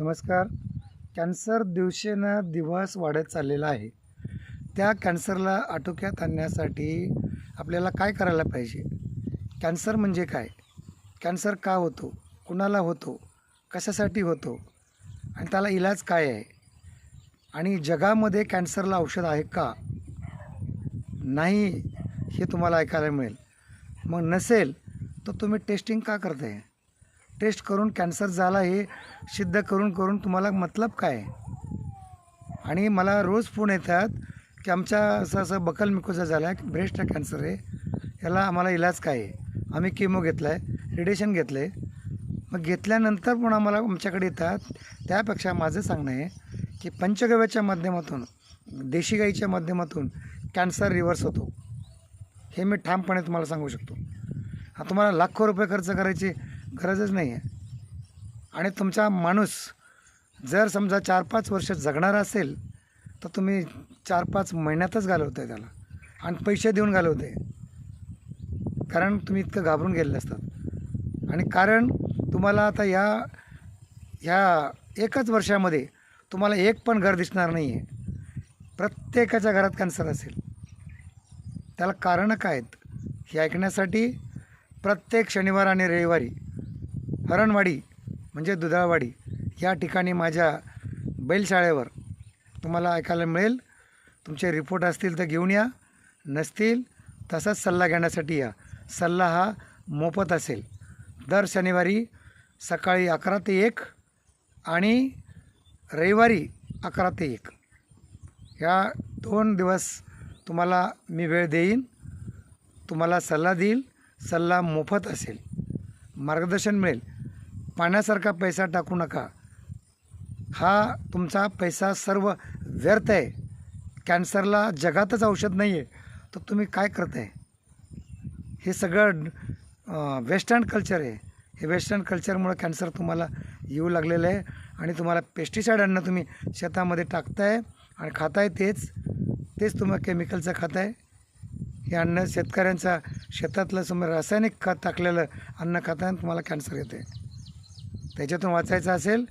नमस्कार. कॅन्सर दिवसेनं दिवस वाढत चाललेला आहे. त्या कॅन्सरला आटोक्यात आणण्यासाठी आपल्याला काय करायला पाहिजे? कॅन्सर म्हणजे काय? कॅन्सर का होतो? कुणाला होतो? कशासाठी होतो? आणि त्याला इलाज काय आहे? आणि जगामध्ये कॅन्सरला औषध आहे का? नाही हे तुम्हाला ऐकायला मिळेल. मग नसेल तर तुम्ही टेस्टिंग का करताय? टेस्ट करून कॅन्सर झाला हे सिद्ध करून करून तुम्हाला मतलब काय? आहे आणि मला रोज फोन येतात की आमच्या असं असं बकल मिकोचा झाला आहे ब्रेस्ट कॅन्सर आहे याला आम्हाला इलाज काय आहे? आम्ही किमो घेतला आहे रेडिएशन घेतलं आहे मग घेतल्यानंतर पण आम्हाला आमच्याकडे येतात. त्यापेक्षा माझं सांगणं आहे की पंचगव्याच्या माध्यमातून देशी गाईच्या माध्यमातून कॅन्सर रिव्हर्स होतो. हे मी ठामपणे तुम्हाला सांगू शकतो. हा तुम्हाला लाखो रुपये खर्च करायचे गरजच नाही आहे आणि तुमचा माणूस जर समजा चार पाच वर्ष जगणारा असेल तर तुम्ही चार पाच महिन्यातच घालवताय त्याला. आणि पैसे देऊन घालवते कारण तुम्ही इतकं घाबरून गेलेले असतात. आणि कारण तुम्हाला आता या ह्या एकच वर्षामध्ये तुम्हाला एक पण घर दिसणार नाही आहे प्रत्येकाच्या घरात कॅन्सर असेल. त्याला कारणं काय आहेत हे ऐकण्यासाठी प्रत्येक शनिवार आणि रविवारी हरणवाडी म्हणजे दुधाळवाडी या ठिकाणी माझ्या बैलशाळेवर तुम्हाला ऐकायला मिळेल. तुमचे रिपोर्ट असतील तर घेऊन या. नसतील तसाच सल्ला घेण्यासाठी या. सल्ला हा मोफत असेल. दर शनिवारी सकाळी अकरा ते एक आणि रविवारी अकरा ते एक. या दोन दिवस तुम्हाला मी वेळ देईन. तुम्हाला सल्ला देईल. सल्ला मोफत असेल. मार्गदर्शन मिळेल. पाण्यासारखा पैसा टाकू नका. हा तुमचा पैसा सर्व व्यर्थ आहे. कॅन्सरला जगातच औषध नाही आहे तर तुम्ही काय करताय? हे सगळं वेस्टर्न कल्चर आहे. हे वेस्टर्न कल्चरमुळं कॅन्सर तुम्हाला येऊ लागलेलं आहे आणि तुम्हाला पेस्टिसाईड अन्न तुम्ही शेतामध्ये टाकताय आणि खाताय तेच. तेच तुम्हाला केमिकलचं खाताय. हे अन्न शेतकऱ्यांचा शेतातलं समजा रासायनिक खत टाकलेलं अन्न खाताय आणि तुम्हाला कॅन्सर येते त्याच्यातून वाचायचं असेल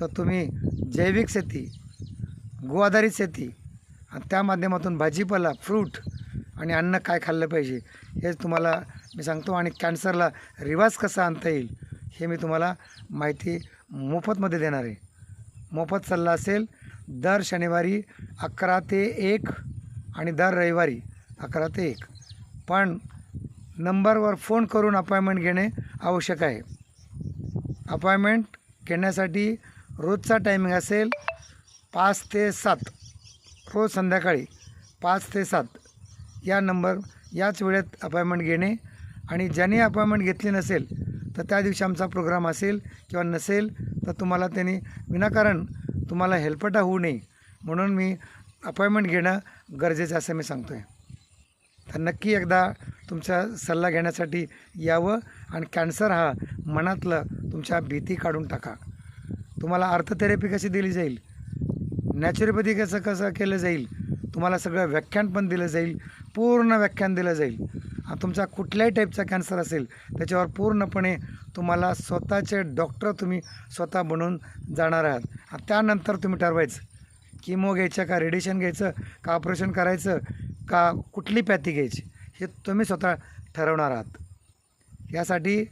तर तुम्ही जैविक शेती गोआधारित शेती आणि त्या माध्यमातून भाजीपाला फ्रूट आणि अन्न काय खाल्लं पाहिजे हे तुम्हाला मी सांगतो आणि कॅन्सरला रिवाज कसा आणता येईल हे मी तुम्हाला माहिती मोफतमध्ये देणार आहे. मोफत सल्ला असेल दर शनिवारी अकरा ते एक आणि दर रविवारी अकरा ते एक. पण नंबरवर फोन करून अपॉइंटमेंट घेणे आवश्यक आहे. अपॉइंटमेंट घेण्यासाठी रोजचा टायमिंग असेल पाच ते सात. रोज संध्याकाळी पाच ते सात. या नंबर याच वेळेत अपॉइंटमेंट घेणे आणि ज्याने अपॉइंटमेंट घेतली नसेल तर त्या दिवशी आमचा प्रोग्राम असेल किंवा नसेल तर तुम्हाला त्यांनी विनाकारण तुम्हाला हेल्पटा होऊ नये. म्हणून मी अपॉइंटमेंट घेणं गरजेचं असं मी सांगतो आहे तर नक्की एकदा तुमचा सल्ला घेण्यासाठी यावं आणि कॅन्सर हा मनातलं तुमच्या भीती काढून टाका. तुम्हाला अर्थथेरपी कशी दिली जाईल? नॅचरोपॅथी कसं कसं केलं जाईल? तुम्हाला सगळं व्याख्यान पण दिलं जाईल पूर्ण व्याख्यान दिलं जाईल. आणि तुमचा कुठल्याही टाईपचा कॅन्सर असेल त्याच्यावर पूर्णपणे तुम्हाला स्वतःचे डॉक्टर तुम्ही स्वतः बनवून जाणार आहात. त्यानंतर तुम्ही ठरवायचं किमो घ्यायचं का रेडिएशन घ्यायचं का ऑपरेशन करायचं का कुठली पॅथी घ्यायची? हे तुम्ही स्वतः ठरवणार आहात. यासाठी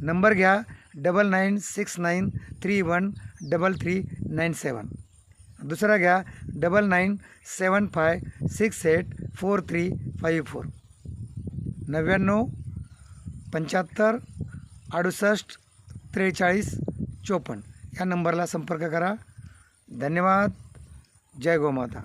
नंबर घ्या double nine six nine three one double three nine seven दुसरा घ्या double nine seven five six eight four three five four नव्याण्णव पंच्याहत्तर अडुसष्ट त्रेचाळीस चोपन्न. या नंबरला संपर्क करा. धन्यवाद. जय गोमाता.